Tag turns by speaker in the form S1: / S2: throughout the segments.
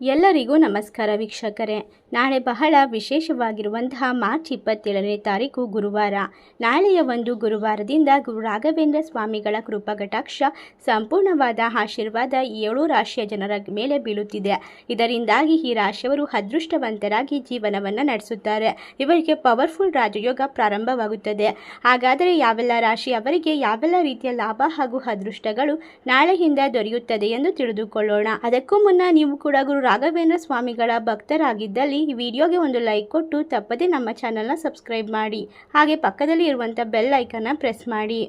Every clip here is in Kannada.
S1: ಎಲ್ಲರಿಗೂ ನಮಸ್ಕಾರ ವೀಕ್ಷಕರೇ. ನಾಳೆ ಬಹಳ ವಿಶೇಷವಾಗಿರುವಂತಹ ಮಾರ್ಚ್ ಇಪ್ಪತ್ತೇಳನೇ ತಾರೀಕು ಗುರುವಾರ. ನಾಳೆಯ ಒಂದು ಗುರುವಾರದಿಂದ ಗುರು ರಾಘವೇಂದ್ರ ಸ್ವಾಮಿಗಳ ಕೃಪಕಟಾಕ್ಷ ಸಂಪೂರ್ಣವಾದ ಆಶೀರ್ವಾದ ಏಳು ರಾಶಿಯ ಜನರ ಮೇಲೆ ಬೀಳುತ್ತಿದೆ. ಇದರಿಂದಾಗಿ ಈ ರಾಶಿಯವರು ಅದೃಷ್ಟವಂತರಾಗಿ ಜೀವನವನ್ನು ನಡೆಸುತ್ತಾರೆ. ಇವರಿಗೆ ಪವರ್ಫುಲ್ ರಾಜಯೋಗ ಪ್ರಾರಂಭವಾಗುತ್ತದೆ. ಹಾಗಾದರೆ ಯಾವೆಲ್ಲ ರಾಶಿ ಅವರಿಗೆ ಯಾವೆಲ್ಲ ರೀತಿಯ ಲಾಭ ಹಾಗೂ ಅದೃಷ್ಟಗಳು ನಾಳೆಯಿಂದ ದೊರೆಯುತ್ತದೆ ಎಂದು ತಿಳಿದುಕೊಳ್ಳೋಣ. ಅದಕ್ಕೂ ಮುನ್ನ ನೀವು ಕೂಡ ಗುರು ರಾಘವೇಂದ್ರ ಸ್ವಾಮಿಗಳ ಭಕ್ತರಾಗಿದ್ದಲ್ಲಿ ಈ ವಿಡಿಯೋಗೆ ಒಂದು ಲೈಕ್ ಕೊಟ್ಟು ತಪ್ಪದೇ ನಮ್ಮ ಚಾನಲ್ನ ಸಬ್ಸ್ಕ್ರೈಬ್ ಮಾಡಿ. ಹಾಗೆ ಪಕ್ಕದಲ್ಲಿ ಇರುವಂಥ ಬೆಲ್ ಐಕನ್ನ ಪ್ರೆಸ್ ಮಾಡಿ.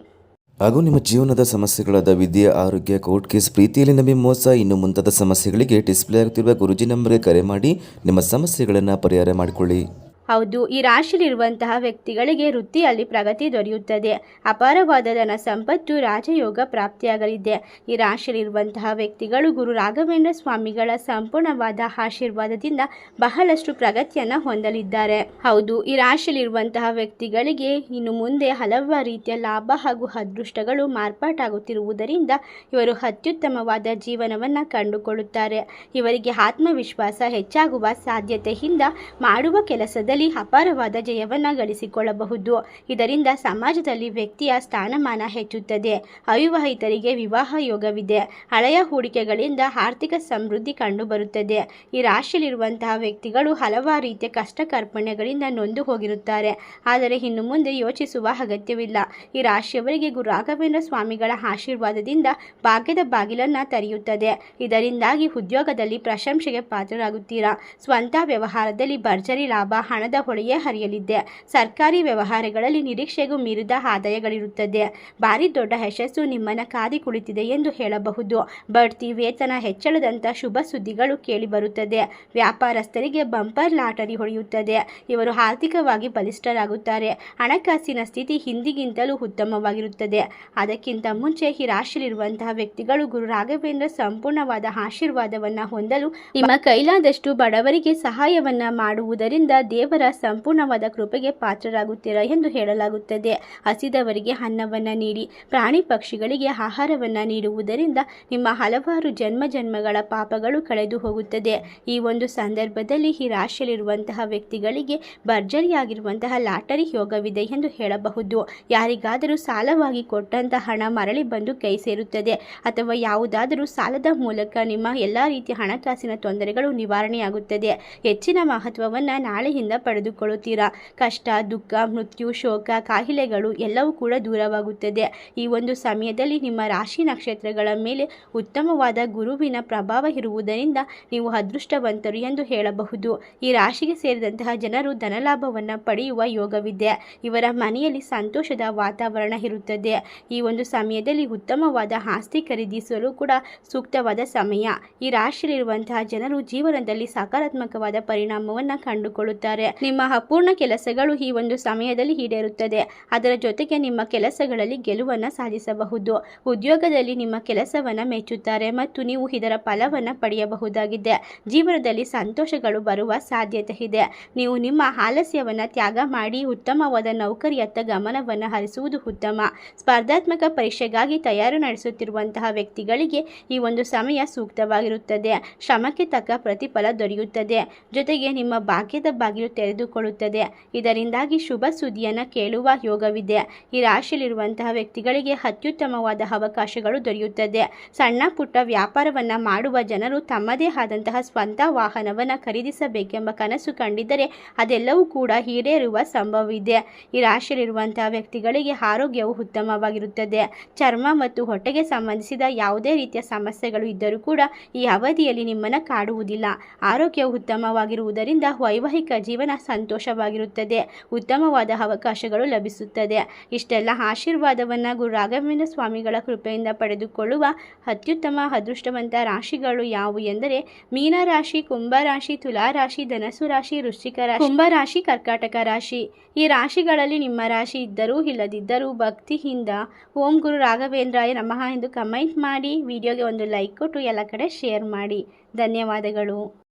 S2: ಹಾಗೂ ನಿಮ್ಮ ಜೀವನದ ಸಮಸ್ಯೆಗಳಾದ ವಿದ್ಯೆ, ಆರೋಗ್ಯ, ಕೋರ್ಟ್ ಕೇಸ್, ಪ್ರೀತಿಯಲ್ಲಿ ನಂಬಿ ಮೋಸ, ಇನ್ನು ಮುಂತಾದ ಸಮಸ್ಯೆಗಳಿಗೆ ಡಿಸ್ಪ್ಲೇ ಆಗುತ್ತಿರುವ ಗುರುಜಿ ನಂಬರ್ಗೆ ಕರೆ ಮಾಡಿ ನಿಮ್ಮ ಸಮಸ್ಯೆಗಳನ್ನು ಪರಿಹಾರ ಮಾಡಿಕೊಳ್ಳಿ.
S1: ಹೌದು, ಈ ರಾಶಿಯಲ್ಲಿರುವಂತಹ ವ್ಯಕ್ತಿಗಳಿಗೆ ವೃತ್ತಿಯಲ್ಲಿ ಪ್ರಗತಿ ದೊರೆಯುತ್ತದೆ. ಅಪಾರವಾದ ಧನ ಸಂಪತ್ತು, ರಾಜಯೋಗ ಪ್ರಾಪ್ತಿಯಾಗಲಿದೆ. ಈ ರಾಶಿಯಲ್ಲಿರುವಂತಹ ವ್ಯಕ್ತಿಗಳು ಗುರು ರಾಘವೇಂದ್ರ ಸ್ವಾಮಿಗಳ ಸಂಪೂರ್ಣವಾದ ಆಶೀರ್ವಾದದಿಂದ ಬಹಳಷ್ಟು ಪ್ರಗತಿಯನ್ನು ಹೊಂದಲಿದ್ದಾರೆ. ಹೌದು, ಈ ರಾಶಿಯಲ್ಲಿರುವಂತಹ ವ್ಯಕ್ತಿಗಳಿಗೆ ಇನ್ನು ಮುಂದೆ ಹಲವಾರು ರೀತಿಯ ಲಾಭ ಹಾಗೂ ಅದೃಷ್ಟಗಳು ಮಾರ್ಪಾಟಾಗುತ್ತಿರುವುದರಿಂದ ಇವರು ಅತ್ಯುತ್ತಮವಾದ ಜೀವನವನ್ನು ಕಂಡುಕೊಳ್ಳುತ್ತಾರೆ. ಇವರಿಗೆ ಆತ್ಮವಿಶ್ವಾಸ ಹೆಚ್ಚಾಗುವ ಸಾಧ್ಯತೆಯಿಂದ ಮಾಡುವ ಕೆಲಸದಲ್ಲಿ ಅಪಾರವಾದ ಜಯವನ್ನ ಗಳಿಸಿಕೊಳ್ಳಬಹುದು. ಇದರಿಂದ ಸಮಾಜದಲ್ಲಿ ವ್ಯಕ್ತಿಯ ಸ್ಥಾನಮಾನ ಹೆಚ್ಚುತ್ತದೆ. ಅವಿವಾಹಿತರಿಗೆ ವಿವಾಹ ಯೋಗವಿದೆ. ಹಳೆಯ ಹೂಡಿಕೆಗಳಿಂದ ಆರ್ಥಿಕ ಸಮೃದ್ಧಿ ಕಂಡುಬರುತ್ತದೆ. ಈ ರಾಶಿಯಲ್ಲಿರುವಂತಹ ವ್ಯಕ್ತಿಗಳು ಹಲವಾರು ರೀತಿಯ ಕಷ್ಟ ಕಾರ್ಪಣ್ಯಗಳಿಂದ ನೊಂದು ಹೋಗಿರುತ್ತಾರೆ. ಆದರೆ ಇನ್ನು ಮುಂದೆ ಯೋಚಿಸುವ ಅಗತ್ಯವಿಲ್ಲ. ಈ ರಾಶಿಯವರಿಗೆ ಗುರು ರಾಘವೇಂದ್ರ ಸ್ವಾಮಿಗಳ ಆಶೀರ್ವಾದದಿಂದ ಭಾಗ್ಯದ ಬಾಗಿಲನ್ನು ತೆರೆಯುತ್ತದೆ. ಇದರಿಂದಾಗಿ ಉದ್ಯೋಗದಲ್ಲಿ ಪ್ರಶಂಸೆಗೆ ಪಾತ್ರರಾಗುತ್ತೀರಾ? ಸ್ವಂತ ವ್ಯವಹಾರದಲ್ಲಿ ಭರ್ಜರಿ ಲಾಭ ಹಣದ ಹೊಳೆಯೇ ಹರಿಯಲಿದೆ. ಸರ್ಕಾರಿ ವ್ಯವಹಾರಗಳಲ್ಲಿ ನಿರೀಕ್ಷೆಗೂ ಮೀರಿದ ಆದಾಯಗಳಿರುತ್ತದೆ. ಭಾರಿ ದೊಡ್ಡ ಯಶಸ್ಸು ನಿಮ್ಮನ್ನು ಕಾದಿ ಕುಳಿತಿದೆ ಎಂದು ಹೇಳಬಹುದು. ಬಡ್ತಿ, ವೇತನ ಹೆಚ್ಚಳದಂಥ ಶುಭ ಸುದ್ದಿಗಳು ಕೇಳಿಬರುತ್ತದೆ. ವ್ಯಾಪಾರಸ್ಥರಿಗೆ ಬಂಪರ್ ಲಾಟರಿ ಹೊಡೆಯುತ್ತದೆ. ಇವರು ಆರ್ಥಿಕವಾಗಿ ಬಲಿಷ್ಠರಾಗುತ್ತಾರೆ. ಹಣಕಾಸಿನ ಸ್ಥಿತಿ ಹಿಂದಿಗಿಂತಲೂ ಉತ್ತಮವಾಗಿರುತ್ತದೆ. ಅದಕ್ಕಿಂತ ಮುಂಚೆ ಈ ರಾಶಿಯಲ್ಲಿರುವಂತಹ ವ್ಯಕ್ತಿಗಳು ಗುರು ರಾಘವೇಂದ್ರ ಸಂಪೂರ್ಣವಾದ ಆಶೀರ್ವಾದವನ್ನು ಹೊಂದಲು ನಿಮ್ಮ ಕೈಲಾದಷ್ಟು ಬಡವರಿಗೆ ಸಹಾಯವನ್ನ ಮಾಡುವುದರಿಂದ ದೇವರ ಸಂಪೂರ್ಣವಾದ ಕೃಪೆಗೆ ಪಾತ್ರರಾಗುತ್ತೀರಾ ಎಂದು ಹೇಳಲಾಗುತ್ತದೆ. ಹಸಿದವರಿಗೆ ಅನ್ನವನ್ನು ನೀಡಿ, ಪ್ರಾಣಿ ಪಕ್ಷಿಗಳಿಗೆ ಆಹಾರವನ್ನು ನೀಡುವುದರಿಂದ ನಿಮ್ಮ ಹಲವಾರು ಜನ್ಮ ಜನ್ಮಗಳ ಪಾಪಗಳು ಕಳೆದು ಹೋಗುತ್ತದೆ. ಈ ಒಂದು ಸಂದರ್ಭದಲ್ಲಿ ಈ ರಾಶಿಯಲ್ಲಿರುವಂತಹ ವ್ಯಕ್ತಿಗಳಿಗೆ ಭರ್ಜರಿಯಾಗಿರುವಂತಹ ಲಾಟರಿ ಯೋಗವಿದೆ ಎಂದು ಹೇಳಬಹುದು. ಯಾರಿಗಾದರೂ ಸಾಲವಾಗಿ ಕೊಟ್ಟಂತಹ ಹಣ ಮರಳಿ ಬಂದು ಕೈ ಸೇರುತ್ತದೆ. ಅಥವಾ ಯಾವುದಾದರೂ ಸಾಲದ ಮೂಲಕ ನಿಮ್ಮ ಎಲ್ಲ ರೀತಿಯ ಹಣಕಾಸಿನ ತೊಂದರೆಗಳು ನಿವಾರಣೆಯಾಗುತ್ತದೆ. ಹೆಚ್ಚಿನ ಮಹತ್ವವನ್ನು ನಾಳೆಯಿಂದ ಪಡೆದುಕೊಳ್ಳುತ್ತೀರಾ? ಕಷ್ಟ, ದುಃಖ, ಮೃತ್ಯು, ಶೋಕ, ಕಾಯಿಲೆಗಳು ಎಲ್ಲವೂ ಕೂಡ ದೂರವಾಗುತ್ತದೆ. ಈ ಒಂದು ಸಮಯದಲ್ಲಿ ನಿಮ್ಮ ರಾಶಿ ನಕ್ಷತ್ರಗಳ ಮೇಲೆ ಉತ್ತಮವಾದ ಗುರುವಿನ ಪ್ರಭಾವ ಇರುವುದರಿಂದ ನೀವು ಅದೃಷ್ಟವಂತರು ಎಂದು ಹೇಳಬಹುದು. ಈ ರಾಶಿಗೆ ಸೇರಿದಂತಹ ಜನರು ಧನಲಾಭವನ್ನು ಪಡೆಯುವ ಯೋಗವಿದೆ. ಇವರ ಮನೆಯಲ್ಲಿ ಸಂತೋಷದ ವಾತಾವರಣ ಇರುತ್ತದೆ. ಈ ಒಂದು ಸಮಯದಲ್ಲಿ ಉತ್ತಮವಾದ ಆಸ್ತಿ ಖರೀದಿಸಲು ಕೂಡ ಸೂಕ್ತವಾದ ಸಮಯ. ಈ ರಾಶಿಯಲ್ಲಿರುವಂತಹ ಜನರು ಜೀವನದಲ್ಲಿ ಸಕಾರಾತ್ಮಕವಾದ ಪರಿಣಾಮವನ್ನು ಕಂಡುಕೊಳ್ಳುತ್ತಾರೆ. ನಿಮ್ಮ ಅಪೂರ್ಣ ಕೆಲಸಗಳು ಈ ಒಂದು ಸಮಯದಲ್ಲಿ ಈಡೇರುತ್ತದೆ. ಅದರ ಜೊತೆಗೆ ನಿಮ್ಮ ಕೆಲಸಗಳಲ್ಲಿ ಗೆಲುವನ್ನು ಸಾಧಿಸಬಹುದು. ಉದ್ಯೋಗದಲ್ಲಿ ನಿಮ್ಮ ಕೆಲಸವನ್ನು ಮೆಚ್ಚುತ್ತಾರೆ ಮತ್ತು ನೀವು ಇದರ ಫಲವನ್ನು ಪಡೆಯಬಹುದಾಗಿದೆ. ಜೀವನದಲ್ಲಿ ಸಂತೋಷಗಳು ಬರುವ ಸಾಧ್ಯತೆ ಇದೆ. ನೀವು ನಿಮ್ಮ ಆಲಸ್ಯವನ್ನು ತ್ಯಾಗ ಮಾಡಿ ಉತ್ತಮವಾದ ನೌಕರಿಯತ್ತ ಗಮನವನ್ನು ಹರಿಸುವುದು ಉತ್ತಮ. ಸ್ಪರ್ಧಾತ್ಮಕ ಪರೀಕ್ಷೆಗಾಗಿ ತಯಾರು ನಡೆಸುತ್ತಿರುವಂತಹ ವ್ಯಕ್ತಿಗಳಿಗೆ ಈ ಒಂದು ಸಮಯ ಸೂಕ್ತವಾಗಿರುತ್ತದೆ. ಶ್ರಮಕ್ಕೆ ತಕ್ಕ ಪ್ರತಿಫಲ ದೊರೆಯುತ್ತದೆ. ಜೊತೆಗೆ ನಿಮ್ಮ ಭಾಗ್ಯದ ಬಾಗಿಲು ತೆರೆದುಕೊಳ್ಳುತ್ತದೆ. ಇದರಿಂದಾಗಿ ಶುಭ ಸುದ್ದಿಯನ್ನು ಕೇಳುವ ಯೋಗವಿದೆ. ಈ ರಾಶಿಯಲ್ಲಿರುವಂತಹ ವ್ಯಕ್ತಿಗಳಿಗೆ ಅತ್ಯುತ್ತಮವಾದ ಅವಕಾಶಗಳು ದೊರೆಯುತ್ತದೆ. ಸಣ್ಣ ಪುಟ್ಟ ವ್ಯಾಪಾರವನ್ನು ಮಾಡುವ ಜನರು ತಮ್ಮದೇ ಆದಂತಹ ಸ್ವಂತ ವಾಹನವನ್ನು ಖರೀದಿಸಬೇಕೆಂಬ ಕನಸು ಕಂಡಿದ್ದರೆ ಅದೆಲ್ಲವೂ ಕೂಡ ಈಡೇರುವ ಸಂಭವವಿದೆ. ಈ ರಾಶಿಯಲ್ಲಿರುವಂತಹ ವ್ಯಕ್ತಿಗಳಿಗೆ ಆರೋಗ್ಯವು ಉತ್ತಮವಾಗಿರುತ್ತದೆ. ಚರ್ಮ ಮತ್ತು ಹೊಟ್ಟೆಗೆ ಸಂಬಂಧಿಸಿದ ಯಾವುದೇ ರೀತಿಯ ಸಮಸ್ಯೆಗಳು ಇದ್ದರೂ ಕೂಡ ಈ ಅವಧಿಯಲ್ಲಿ ನಿಮ್ಮನ್ನು ಕಾಡುವುದಿಲ್ಲ. ಆರೋಗ್ಯವು ಉತ್ತಮವಾಗಿರುವುದರಿಂದ ವೈವಾಹಿಕ ಜೀವನ ಸಂತೋಷವಾಗಿರುತ್ತದೆ, ಉತ್ತಮವಾದ ಅವಕಾಶಗಳು ಲಭಿಸುತ್ತದೆ. ಇಷ್ಟೆಲ್ಲ ಆಶೀರ್ವಾದವನ್ನು ಗುರು ರಾಘವೇಂದ್ರ ಸ್ವಾಮಿಗಳ ಕೃಪೆಯಿಂದ ಪಡೆದುಕೊಳ್ಳುವ ಅತ್ಯುತ್ತಮ ಅದೃಷ್ಟವಂತ ರಾಶಿಗಳು ಯಾವುವು ಎಂದರೆ, ಮೀನರಾಶಿ, ಕುಂಭರಾಶಿ, ತುಲಾರಾಶಿ ಧನಸು ರಾಶಿ, ವೃಶ್ಚಿಕ ರಾಶಿ, ಕುಂಭರಾಶಿ, ಕರ್ಕಾಟಕ ರಾಶಿ. ಈ ರಾಶಿಗಳಲ್ಲಿ ನಿಮ್ಮ ರಾಶಿ ಇದ್ದರೂ ಇಲ್ಲದಿದ್ದರೂ ಭಕ್ತಿಯಿಂದ ಓಂ ಗುರು ರಾಘವೇಂದ್ರಾಯ ನಮಃ ಎಂದು ಕಮೆಂಟ್ ಮಾಡಿ, ವಿಡಿಯೋಗೆ ಒಂದು ಲೈಕ್ ಕೊಟ್ಟು ಎಲ್ಲ ಕಡೆ ಶೇರ್ ಮಾಡಿ. ಧನ್ಯವಾದಗಳು.